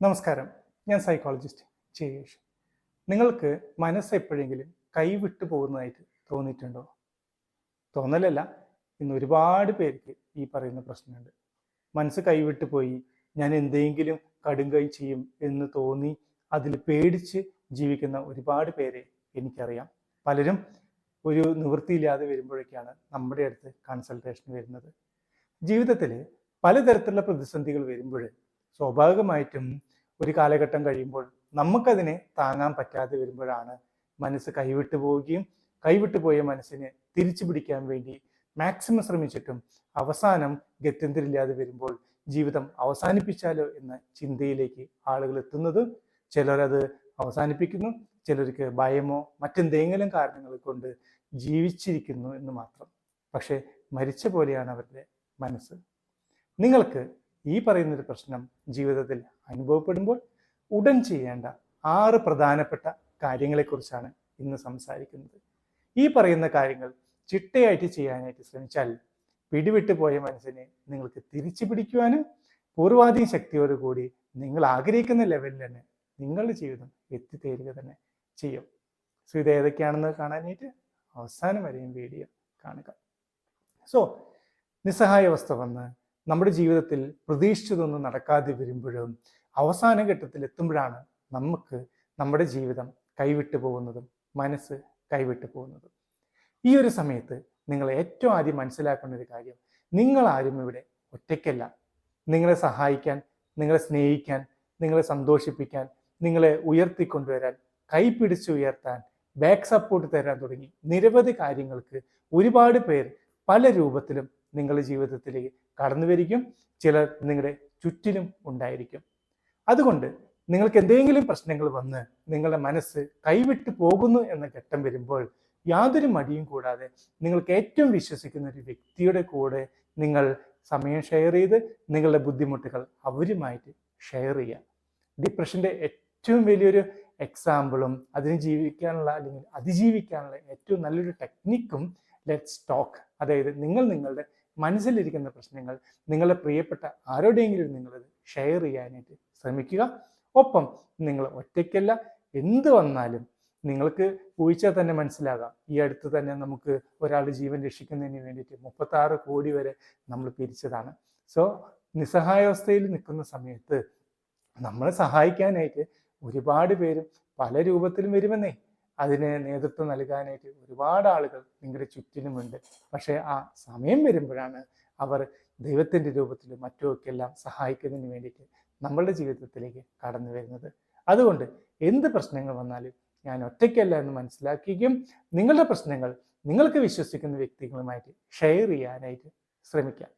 നമസ്കാരം. ഞാൻ സൈക്കോളജിസ്റ്റ് ജയേഷ്. നിങ്ങൾക്ക് മനസ്സ് എപ്പോഴെങ്കിലും കൈവിട്ടു പോകുന്നതായിട്ട് തോന്നിയിട്ടുണ്ടോ? തോന്നലല്ല. ഇന്ന് ഒരുപാട് പേർക്ക് ഈ പറയുന്ന പ്രശ്നമുണ്ട്. മനസ്സ് കൈവിട്ടു പോയി ഞാൻ എന്തെങ്കിലും കടുങ്കൈ ചെയ്യും എന്ന് തോന്നി അതിൽ പേടിച്ച് ജീവിക്കുന്ന ഒരുപാട് പേരെ എനിക്കറിയാം. പലരും ഒരു നിവൃത്തിയില്ലാതെ വരുമ്പോഴേക്കാണ് നമ്മുടെ അടുത്ത് കൺസൾട്ടേഷൻ വരുന്നത്. ജീവിതത്തിൽ പലതരത്തിലുള്ള പ്രതിസന്ധികൾ വരുമ്പോൾ സ്വാഭാവികമായിട്ടും ഒരു കാലഘട്ടം കഴിയുമ്പോൾ നമുക്കതിനെ താങ്ങാൻ പറ്റാതെ വരുമ്പോഴാണ് മനസ്സ് കൈവിട്ടു പോവുകയും കൈവിട്ടു പോയ മനസ്സിനെ തിരിച്ചു പിടിക്കാൻ വേണ്ടി മാക്സിമം ശ്രമിച്ചിട്ടും അവസാനം ഗത്യന്തരില്ലാതെ വരുമ്പോൾ ജീവിതം അവസാനിപ്പിച്ചാലോ എന്ന ചിന്തയിലേക്ക് ആളുകൾ എത്തുന്നത്. ചിലരത് അവസാനിപ്പിക്കുന്നു ചിലർക്ക് ഭയമോ മറ്റെന്തെങ്കിലും കാരണങ്ങൾ കൊണ്ട് ജീവിച്ചിരിക്കുന്നു എന്ന് മാത്രം. പക്ഷെ മരിച്ച പോലെയാണ് അവരുടെ മനസ്സ്. നിങ്ങൾക്ക് ഈ പറയുന്നൊരു പ്രശ്നം ജീവിതത്തിൽ അനുഭവപ്പെടുമ്പോൾ ഉടൻ ചെയ്യേണ്ട ആറ് പ്രധാനപ്പെട്ട കാര്യങ്ങളെക്കുറിച്ചാണ് ഇന്ന് സംസാരിക്കുന്നത്. ഈ പറയുന്ന കാര്യങ്ങൾ ചിട്ടയായിട്ട് ചെയ്യാനായിട്ട് ശ്രമിച്ചാൽ പിടിവിട്ടു പോയ മനസ്സിനെ നിങ്ങൾക്ക് തിരിച്ചു പിടിക്കുവാനും പൂർവാധീന ശക്തിയോടുകൂടി നിങ്ങൾ ആഗ്രഹിക്കുന്ന ലെവലിൽ തന്നെ നിങ്ങളുടെ ജീവിതം എത്തിത്തേരുക തന്നെ ചെയ്യും. സോ ഇത് ഏതൊക്കെയാണെന്ന് കാണാനായിട്ട് അവസാനം വരെയും വീഡിയോ കാണുക. സോ നിസ്സഹായാവസ്ഥ വന്ന് നമ്മുടെ ജീവിതത്തിൽ പ്രതീക്ഷിച്ചതൊന്നും നടക്കാതെ വരുമ്പോഴും അവസാന ഘട്ടത്തിൽ എത്തുമ്പോഴാണ് നമുക്ക് നമ്മുടെ ജീവിതം കൈവിട്ടു പോകുന്നതും മനസ്സ് കൈവിട്ടു പോകുന്നതും. ഈ ഒരു സമയത്ത് നിങ്ങൾ ഏറ്റവും ആദ്യം മനസ്സിലാക്കേണ്ട ഒരു കാര്യം നിങ്ങൾ ആരും ഇവിടെ ഒറ്റയ്ക്കല്ല. നിങ്ങളെ സഹായിക്കാൻ നിങ്ങളെ സ്നേഹിക്കാൻ നിങ്ങളെ സന്തോഷിപ്പിക്കാൻ നിങ്ങളെ ഉയർത്തിക്കൊണ്ടുവരാൻ കൈപിടിച്ച് ഉയർത്താൻ ബാക്ക് സപ്പോർട്ട് തരാൻ തുടങ്ങി നിരവധി കാര്യങ്ങൾക്ക് ഒരുപാട് പേർ പല രൂപത്തിലും നിങ്ങളുടെ ജീവിതത്തിലേക്ക് കടന്നു വരിക്കും ചിലർ നിങ്ങളുടെ ചുറ്റിലും ഉണ്ടായിരിക്കും. അതുകൊണ്ട് നിങ്ങൾക്ക് എന്തെങ്കിലും പ്രശ്നങ്ങൾ വന്ന് നിങ്ങളുടെ മനസ്സ് കൈവിട്ട് പോകുന്നു എന്ന ഘട്ടം വരുമ്പോൾ യാതൊരു മടിയും കൂടാതെ നിങ്ങൾക്ക് ഏറ്റവും വിശ്വസിക്കുന്ന ഒരു വ്യക്തിയുടെ കൂടെ നിങ്ങൾ സമയം ഷെയർ ചെയ്ത് നിങ്ങളുടെ ബുദ്ധിമുട്ടുകൾ അവരുമായിട്ട് ഷെയർ ചെയ്യുക. ഡിപ്രഷന്റെ ഏറ്റവും വലിയൊരു എക്സാമ്പിളും അതിന് ജീവിക്കാനുള്ള അല്ലെങ്കിൽ അതിജീവിക്കാനുള്ള ഏറ്റവും നല്ലൊരു ടെക്നിക്കും ലെറ്റ്സ് ടോക്ക് അതായത് നിങ്ങൾ നിങ്ങളുടെ മനസ്സിലിരിക്കുന്ന പ്രശ്നങ്ങൾ നിങ്ങളുടെ പ്രിയപ്പെട്ട ആരോടെങ്കിലും നിങ്ങളത് ഷെയർ ചെയ്യാനായിട്ട് ശ്രമിക്കുക. ഒപ്പം നിങ്ങൾ ഒറ്റയ്ക്കല്ല എന്ത് വന്നാലും നിങ്ങൾക്ക് ഊഹിച്ചാൽ തന്നെ മനസ്സിലാകാം. ഈ അടുത്ത് തന്നെ നമുക്ക് ഒരാളുടെ ജീവൻ രക്ഷിക്കുന്നതിന് വേണ്ടിയിട്ട് മുപ്പത്തി ആറ് കോടി വരെ നമ്മൾ പിരിച്ചതാണ്. സോ നിസ്സഹായാവസ്ഥയിൽ നിൽക്കുന്ന സമയത്ത് നമ്മളെ സഹായിക്കാനായിട്ട് ഒരുപാട് പേരും പല രൂപത്തിലും വരുമെന്നേ. അതിന് നേതൃത്വം നൽകാനായിട്ട് ഒരുപാട് ആളുകൾ നിങ്ങളുടെ ചുറ്റിനുമുണ്ട്. പക്ഷേ ആ സമയം വരുമ്പോഴാണ് അവർ ദൈവത്തിന്റെ രൂപത്തിലും മറ്റുമൊക്കെല്ലാം സഹായിക്കുന്നതിന് വേണ്ടിയിട്ട് നമ്മളുടെ ജീവിതത്തിലേക്ക് കടന്നു വരുന്നത്. അതുകൊണ്ട് എന്ത് പ്രശ്നങ്ങൾ വന്നാലും ഞാൻ ഒറ്റയ്ക്കല്ല എന്ന് മനസ്സിലാക്കുകയും നിങ്ങളുടെ പ്രശ്നങ്ങൾ നിങ്ങൾക്ക് വിശ്വസിക്കുന്ന വ്യക്തികളുമായിട്ട് ഷെയർ ചെയ്യാനായിട്ട് ശ്രമിക്കാം.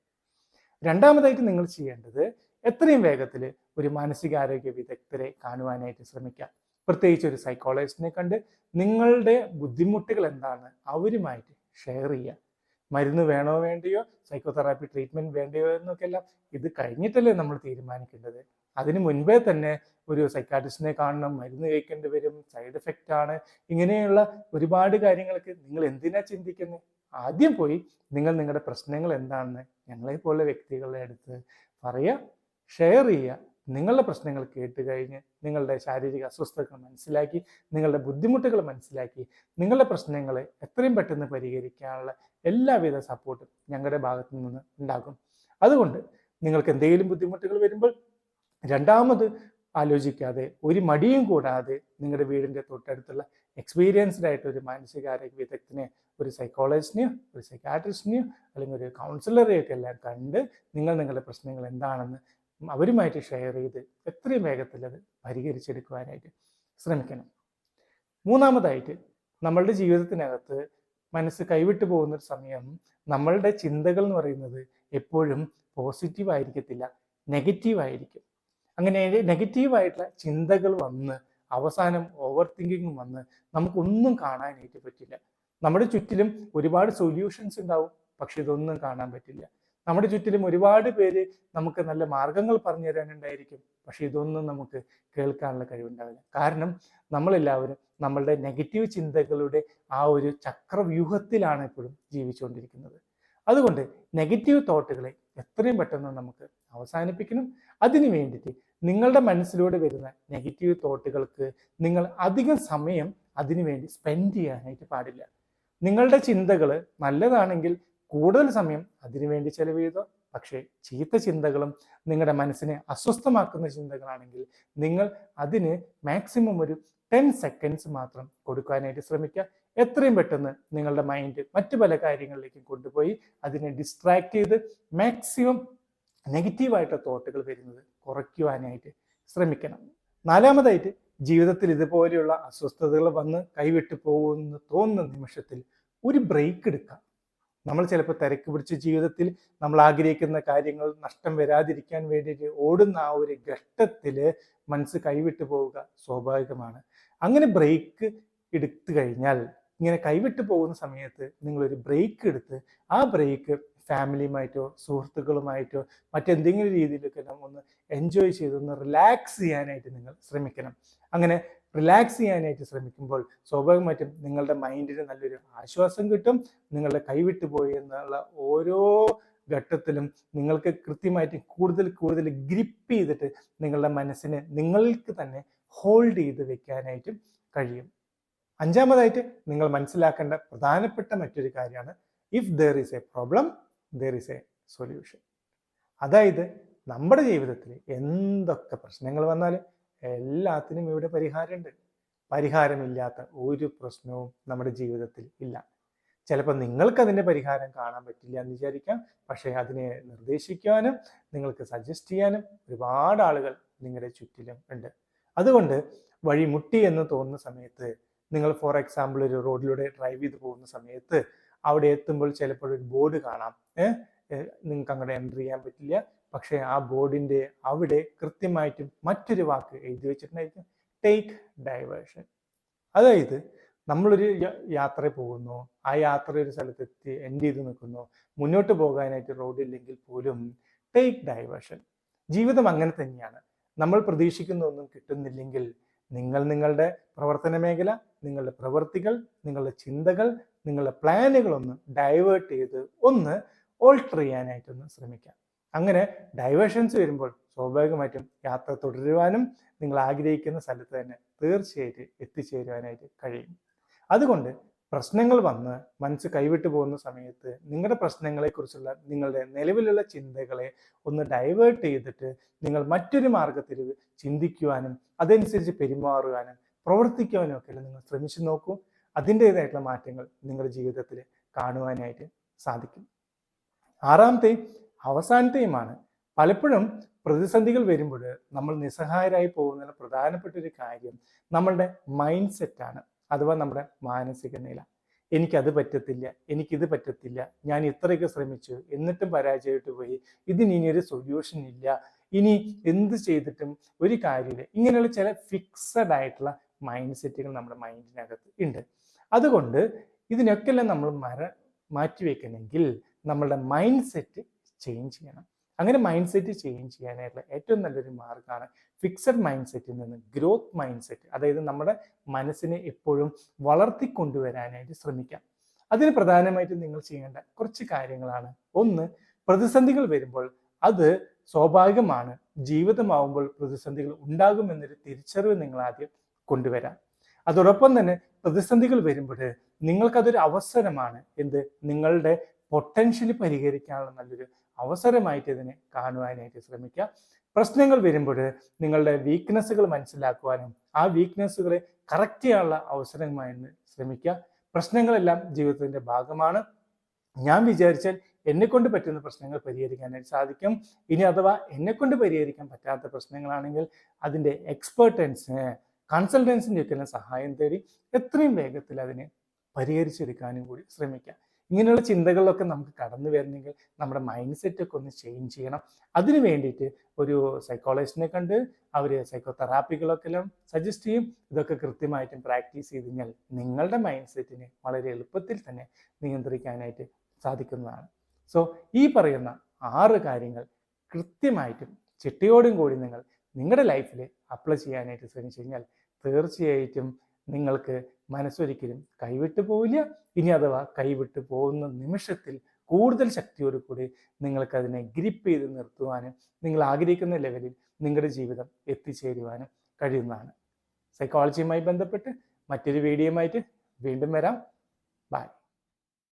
രണ്ടാമതായിട്ട് നിങ്ങൾ ചെയ്യേണ്ടത് എത്രയും വേഗത്തിൽ ഒരു മാനസികാരോഗ്യ വിദഗ്ധരെ കാണുവാനായിട്ട് ശ്രമിക്കാം. പ്രത്യേകിച്ച് ഒരു സൈക്കോളജിസ്റ്റിനെ കണ്ട് നിങ്ങളുടെ ബുദ്ധിമുട്ടുകൾ എന്താണ് അവരുമായിട്ട് ഷെയർ ചെയ്യുക മരുന്ന് വേണോ വേണ്ടയോ സൈക്കോതെറാപ്പി ട്രീറ്റ്മെന്റ് വേണ്ടയോ എന്നൊക്കെ എല്ലാം ഇത് കഴിഞ്ഞിട്ടല്ലേ നമ്മൾ തീരുമാനിക്കേണ്ടത്. അതിന് മുൻപേ തന്നെ ഒരു സൈക്കാട്രിസ്റ്റിനെ കാണണം മരുന്ന് കഴിക്കേണ്ടി വരും സൈഡ് എഫക്റ്റ് ആണ്. ഇങ്ങനെയുള്ള ഒരുപാട് കാര്യങ്ങൾക്ക് നിങ്ങൾ എന്തിനാ ചിന്തിക്കുന്നത് ആദ്യം പോയി നിങ്ങൾ നിങ്ങളുടെ പ്രശ്നങ്ങൾ എന്താണെന്ന് ഞങ്ങളെ പോലെ വ്യക്തികളുടെ അടുത്ത് പറയുക ഷെയർ ചെയ്യുക നിങ്ങളുടെ പ്രശ്നങ്ങൾ കേട്ട് കഴിഞ്ഞ് നിങ്ങളുടെ ശാരീരിക അസ്വസ്ഥതകൾ മനസ്സിലാക്കി നിങ്ങളുടെ ബുദ്ധിമുട്ടുകൾ മനസ്സിലാക്കി നിങ്ങളുടെ പ്രശ്നങ്ങളെ എത്രയും പെട്ടെന്ന് പരിഹരിക്കാനുള്ള എല്ലാവിധ സപ്പോർട്ടും ഞങ്ങളുടെ ഭാഗത്തു നിന്ന് ഉണ്ടാകും. അതുകൊണ്ട് നിങ്ങൾക്ക് എന്തെങ്കിലും ബുദ്ധിമുട്ടുകൾ വരുമ്പോൾ രണ്ടാമത് ആലോചിക്കാതെ ഒരു മടിയും കൂടാതെ നിങ്ങളുടെ വീടിന്റെ തൊട്ടടുത്തുള്ള എക്സ്പീരിയൻസ്ഡ് ആയിട്ട് ഒരു മാനസികാരോഗ്യ വിദഗ്ധനെ ഒരു സൈക്കോളജിസ്റ്റിനെയോ ഒരു സൈക്കാട്രിസ്റ്റിനെയോ അല്ലെങ്കിൽ ഒരു കൗൺസിലറെയൊക്കെ എല്ലാം കണ്ട് നിങ്ങൾ നിങ്ങളുടെ പ്രശ്നങ്ങൾ എന്താണെന്ന് അവരുമായിട്ട് ഷെയർ ചെയ്ത് എത്രയും വേഗത്തിൽ അത് പരിഹരിച്ചെടുക്കുവാനായിട്ട് ശ്രമിക്കണം. മൂന്നാമതായിട്ട് നമ്മളുടെ ജീവിതത്തിനകത്ത് മനസ്സ് കൈവിട്ടു പോകുന്ന ഒരു സമയം നമ്മളുടെ ചിന്തകൾ എന്ന് പറയുന്നത് എപ്പോഴും പോസിറ്റീവ് ആയിരിക്കത്തില്ല നെഗറ്റീവ് ആയിരിക്കും. അങ്ങനെ നെഗറ്റീവായിട്ടുള്ള ചിന്തകൾ വന്ന് അവസാനം ഓവർ തിങ്കിങ് വന്ന് നമുക്കൊന്നും കാണാനായിട്ട് പറ്റില്ല. നമ്മുടെ ചുറ്റിലും ഒരുപാട് സൊല്യൂഷൻസ് ഉണ്ടാവും പക്ഷെ ഇതൊന്നും കാണാൻ പറ്റില്ല. നമ്മുടെ ചുറ്റിലും ഒരുപാട് പേര് നമുക്ക് നല്ല മാർഗങ്ങൾ പറഞ്ഞു തരാനുണ്ടായിരിക്കും. പക്ഷെ ഇതൊന്നും നമുക്ക് കേൾക്കാനുള്ള കഴിവുണ്ടാവില്ല. കാരണം നമ്മളെല്ലാവരും നമ്മളുടെ നെഗറ്റീവ് ചിന്തകളുടെ ആ ഒരു ചക്രവ്യൂഹത്തിലാണ് എപ്പോഴും ജീവിച്ചുകൊണ്ടിരിക്കുന്നത്. അതുകൊണ്ട് നെഗറ്റീവ് തോട്ടുകളെ എത്രയും പെട്ടെന്ന് നമുക്ക് അവസാനിപ്പിക്കണം. അതിനു വേണ്ടിയിട്ട് നിങ്ങളുടെ മനസ്സിലൂടെ വരുന്ന നെഗറ്റീവ് തോട്ടുകൾക്ക് നിങ്ങൾ അധികം സമയം അതിനുവേണ്ടി സ്പെൻഡ് ചെയ്യാനായിട്ട് പാടില്ല. നിങ്ങളുടെ ചിന്തകൾ നല്ലതാണെങ്കിൽ കൂടുതൽ സമയം അതിനുവേണ്ടി ചെലവ് ചെയ്തോ? പക്ഷേ ചീത്ത ചിന്തകളും നിങ്ങളുടെ മനസ്സിനെ അസ്വസ്ഥമാക്കുന്ന ചിന്തകളാണെങ്കിൽ നിങ്ങൾ അതിന് മാക്സിമം ഒരു ടെൻ സെക്കൻഡ്സ് മാത്രം കൊടുക്കാനായിട്ട് ശ്രമിക്കുക. എത്രയും പെട്ടെന്ന് നിങ്ങളുടെ മൈൻഡ് മറ്റു പല കാര്യങ്ങളിലേക്കും കൊണ്ടുപോയി അതിനെ ഡിസ്ട്രാക്ട് ചെയ്ത് മാക്സിമം നെഗറ്റീവായിട്ട് തോട്ടുകൾ വരുന്നത് കുറയ്ക്കുവാനായിട്ട് ശ്രമിക്കണം. നാലാമതായിട്ട് ജീവിതത്തിൽ ഇതുപോലെയുള്ള അസ്വസ്ഥതകൾ വന്ന് കൈവിട്ടു പോകുമെന്ന് തോന്നുന്ന നിമിഷത്തിൽ ഒരു ബ്രേക്ക് എടുക്കാം നമ്മൾ ചിലപ്പോൾ തിരക്ക് പിടിച്ച ജീവിതത്തിൽ നമ്മൾ ആഗ്രഹിക്കുന്ന കാര്യങ്ങൾ നഷ്ടം വരാതിരിക്കാൻ വേണ്ടിയിട്ട് ഓടുന്ന ആ ഒരു ഘട്ടത്തിൽ മനസ്സ് കൈവിട്ടു പോവുക സ്വാഭാവികമാണ്. അങ്ങനെ ബ്രേക്ക് എടുത്തു കഴിഞ്ഞാൽ ഇങ്ങനെ കൈവിട്ടു പോകുന്ന സമയത്ത് നിങ്ങളൊരു ബ്രേക്ക് എടുത്ത് ആ ബ്രേക്ക് ഫാമിലിയുമായിട്ടോ സുഹൃത്തുക്കളുമായിട്ടോ മറ്റെന്തെങ്കിലും രീതിയിലൊക്കെ ഒന്ന് എൻജോയ് ചെയ്ത് ഒന്ന് റിലാക്സ് ചെയ്യാനായിട്ട് നിങ്ങൾ ശ്രമിക്കണം. അങ്ങനെ റിലാക്സ് ചെയ്യാനായിട്ട് ശ്രമിക്കുമ്പോൾ സ്വാഭാവികമായിട്ടും നിങ്ങളുടെ മൈൻഡിന് നല്ലൊരു ആശ്വാസം കിട്ടും. നിങ്ങളുടെ കൈവിട്ടു പോയി എന്നുള്ള ഓരോ ഘട്ടത്തിലും നിങ്ങൾക്ക് കൃത്യമായിട്ട് കൂടുതൽ കൂടുതൽ ഗ്രിപ്പ് ചെയ്തിട്ട് നിങ്ങളുടെ മനസ്സിനെ നിങ്ങൾക്ക് തന്നെ ഹോൾഡ് ചെയ്ത് വെക്കാനായിട്ടും കഴിയും. അഞ്ചാമതായിട്ട് നിങ്ങൾ മനസ്സിലാക്കേണ്ട പ്രധാനപ്പെട്ട മറ്റൊരു കാര്യമാണ്. If there is a problem there is a solution അതായത് നമ്മുടെ ജീവിതത്തിൽ എന്തൊക്കെ പ്രശ്നങ്ങൾ വന്നാലും എല്ലാത്തിനും ഇവിടെ പരിഹാരമുണ്ട്. പരിഹാരമില്ലാത്ത ഒരു പ്രശ്നവും നമ്മുടെ ജീവിതത്തിൽ ഇല്ല. ചിലപ്പോൾ നിങ്ങൾക്ക് അതിന്റെ പരിഹാരം കാണാൻ പറ്റില്ല എന്ന് വിചാരിക്കാം. പക്ഷേ അതിനെ നിർദ്ദേശിക്കാനും നിങ്ങൾക്ക് സജസ്റ്റ് ചെയ്യാനും ഒരുപാട് ആളുകൾ നിങ്ങളുടെ ചുറ്റിലും ഉണ്ട്. അതുകൊണ്ട് വഴിമുട്ടി എന്ന് തോന്നുന്ന സമയത്ത് നിങ്ങൾ ഫോർ എക്സാമ്പിൾ ഒരു റോഡിലൂടെ ഡ്രൈവ് ചെയ്ത് പോകുന്ന സമയത്ത് അവിടെ എത്തുമ്പോൾ ചിലപ്പോൾ ഒരു ബോർഡ് കാണാം. നിങ്ങൾക്ക് അങ്ങോട്ട് എന്റർ ചെയ്യാൻ പറ്റില്ല. പക്ഷേ ആ ബോർഡിന്റെ അവിടെ കൃത്യമായിട്ടും മറ്റൊരു വാക്ക് എഴുതി വെച്ചിട്ടുണ്ടായിരിക്കും. ടേക്ക് ഡൈവേർഷൻ അതായത് നമ്മളൊരു യാത്ര പോകുന്നു. ആ യാത്ര ഒരു സ്ഥലത്തെത്തി എൻഡ് ചെയ്ത് നിൽക്കുന്നു. മുന്നോട്ട് പോകാനായിട്ട് റോഡില്ലെങ്കിൽ പോലും ടേക്ക് ഡൈവേർഷൻ ജീവിതം അങ്ങനെ തന്നെയാണ്. നമ്മൾ പ്രതീക്ഷിക്കുന്ന ഒന്നും കിട്ടുന്നില്ലെങ്കിൽ നിങ്ങൾ നിങ്ങളുടെ പ്രവർത്തന മേഖല നിങ്ങളുടെ പ്രവൃത്തികൾ നിങ്ങളുടെ ചിന്തകൾ നിങ്ങളുടെ പ്ലാനുകളൊന്ന് ഡൈവേർട്ട് ചെയ്ത് ഒന്ന് ഓൾട്ടർ ചെയ്യാനായിട്ടൊന്ന് ശ്രമിക്കാം. അങ്ങനെ ഡൈവേർഷൻസ് വരുമ്പോൾ സ്വാഭാവികമായിട്ടും യാത്ര തുടരുവാനും നിങ്ങൾ ആഗ്രഹിക്കുന്ന സ്ഥലത്ത് തന്നെ തീർച്ചയായിട്ടും എത്തിച്ചേരുവാനായിട്ട് കഴിയും. അതുകൊണ്ട് പ്രശ്നങ്ങൾ വന്ന് മനസ്സ് കൈവിട്ടു പോകുന്ന സമയത്ത് നിങ്ങളുടെ പ്രശ്നങ്ങളെക്കുറിച്ചുള്ള നിങ്ങളുടെ നിലവിലുള്ള ചിന്തകളെ ഒന്ന് ഡൈവേർട്ട് ചെയ്തിട്ട് നിങ്ങൾ മറ്റൊരു മാർഗത്തിൽ ചിന്തിക്കുവാനും അതനുസരിച്ച് പെരുമാറുവാനും പ്രവർത്തിക്കുവാനും ഒക്കെ നിങ്ങൾ ശ്രമിച്ചു നോക്കൂ. അതിന്റെതായിട്ടുള്ള മാറ്റങ്ങൾ നിങ്ങളുടെ ജീവിതത്തിൽ കാണുവാനായിട്ട് സാധിക്കും. ആറാമത്തെയും അവസാനത്തെയുമാണ് പലപ്പോഴും പ്രതിസന്ധികൾ വരുമ്പോൾ നമ്മൾ നിസ്സഹായരായി പോകുന്നതിന് പ്രധാനപ്പെട്ട ഒരു കാര്യം നമ്മളുടെ മൈൻഡ് സെറ്റാണ് അഥവാ നമ്മുടെ മാനസിക നില. എനിക്കത് പറ്റത്തില്ല എനിക്കിത് പറ്റത്തില്ല ഞാൻ ഇത്രയൊക്കെ ശ്രമിച്ചു എന്നിട്ടും പരാജയപ്പെട്ടു പോയി ഇതിന് സൊല്യൂഷൻ ഇല്ല. ഇനി എന്ത് ചെയ്തിട്ടും ഒരു കാര്യമില്ല. ഇങ്ങനെയുള്ള ചില ഫിക്സഡ് ആയിട്ടുള്ള മൈൻഡ് സെറ്റുകൾ നമ്മുടെ മൈൻഡിനകത്ത് ഉണ്ട്. അതുകൊണ്ട് ഇതിനൊക്കെല്ലാം നമ്മൾ മര മാറ്റിവെക്കണമെങ്കിൽ നമ്മളുടെ മൈൻഡ് സെറ്റ് ചേഞ്ച് ചെയ്യണം. അങ്ങനെ മൈൻഡ് സെറ്റ് ചേഞ്ച് ചെയ്യാനായിട്ടുള്ള ഏറ്റവും നല്ലൊരു മാർഗമാണ് ഫിക്സഡ് മൈൻഡ് സെറ്റിൽ നിന്ന് ഗ്രോത്ത് മൈൻഡ് സെറ്റ് അതായത് നമ്മുടെ മനസ്സിനെ എപ്പോഴും വളർത്തിക്കൊണ്ടുവരാനായിട്ട് ശ്രമിക്കാം. അതിന് പ്രധാനമായിട്ടും നിങ്ങൾ ചെയ്യേണ്ട കുറച്ച് കാര്യങ്ങളാണ്. ഒന്ന് പ്രതിസന്ധികൾ വരുമ്പോൾ അത് സ്വാഭാവികമാണ്. ജീവിതമാവുമ്പോൾ പ്രതിസന്ധികൾ ഉണ്ടാകുമെന്നൊരു തിരിച്ചറിവ് നിങ്ങൾ ആദ്യം കൊണ്ടുവരാം. അതോടൊപ്പം തന്നെ പ്രതിസന്ധികൾ വരുമ്പോൾ നിങ്ങൾക്കതൊരു അവസരമാണ്. എന്ത്? നിങ്ങളുടെ പൊട്ടൻഷ്യൽ പരിഹരിക്കാനുള്ള നല്ലൊരു അവസരമായിട്ട് ഇതിനെ കാണുവാനായിട്ട് ശ്രമിക്കുക. പ്രശ്നങ്ങൾ വരുമ്പോൾ നിങ്ങളുടെ വീക്ക്നെസ്സുകൾ മനസ്സിലാക്കുവാനും ആ വീക്ക്നെസ്സുകളെ കറക്റ്റ് ചെയ്യാനുള്ള അവസരമായിരുന്നു ശ്രമിക്കുക. പ്രശ്നങ്ങളെല്ലാം ജീവിതത്തിന്റെ ഭാഗമാണ്. ഞാൻ വിചാരിച്ചാൽ എന്നെ കൊണ്ട് പറ്റുന്ന പ്രശ്നങ്ങൾ പരിഹരിക്കാനായിട്ട് സാധിക്കും. ഇനി അഥവാ എന്നെ കൊണ്ട് പരിഹരിക്കാൻ പറ്റാത്ത പ്രശ്നങ്ങളാണെങ്കിൽ അതിന്റെ എക്സ്പേർട്ടൻസിന് കൺസൾട്ടൻസിന്റെ ഒക്കെ സഹായം തേടി എത്രയും വേഗത്തിൽ അതിനെ പരിഹരിച്ചെടുക്കാനും കൂടി ശ്രമിക്കാം ഇങ്ങനെയുള്ള ചിന്തകളിലൊക്കെ നമുക്ക് കടന്നു വരണമെങ്കിൽ നമ്മുടെ മൈൻഡ് സെറ്റ് ഒക്കെ ഒന്ന് ചേഞ്ച് ചെയ്യണം. അതിന് വേണ്ടിയിട്ട് ഒരു സൈക്കോളജിസ്റ്റിനെ കണ്ട് അവർ സൈക്കോ തെറാപ്പികളൊക്കെ സജസ്റ്റ് ചെയ്യും. ഇതൊക്കെ കൃത്യമായിട്ടും പ്രാക്ടീസ് ചെയ്ത് കഴിഞ്ഞാൽ നിങ്ങളുടെ മൈൻഡ് സെറ്റിനെ വളരെ എളുപ്പത്തിൽ തന്നെ നിയന്ത്രിക്കാനായിട്ട് സാധിക്കുന്നതാണ്. സോ ഈ പറയുന്ന ആറ് കാര്യങ്ങൾ കൃത്യമായിട്ടും ചിട്ടയോടും കൂടി നിങ്ങൾ നിങ്ങളുടെ ലൈഫിൽ അപ്ലൈ ചെയ്യാനായിട്ട് ശ്രമിച്ചു കഴിഞ്ഞാൽ തീർച്ചയായിട്ടും നിങ്ങൾക്ക് മനസ്സൊരിക്കലും കൈവിട്ടു പോവില്ല. ഇനി അഥവാ കൈവിട്ടു പോകുന്ന നിമിഷത്തിൽ കൂടുതൽ ശക്തിയോട് കൂടി നിങ്ങൾക്ക് അതിനെ ഗ്രിപ്പ് ചെയ്ത് നിർത്തുവാനും നിങ്ങൾ ആഗ്രഹിക്കുന്ന ലെവലിൽ നിങ്ങളുടെ ജീവിതം എത്തിച്ചേരുവാനും കഴിയുന്നതാണ്. സൈക്കോളജിയുമായി ബന്ധപ്പെട്ട് മറ്റൊരു വീഡിയോയുമായിട്ട് വീണ്ടും വരാം.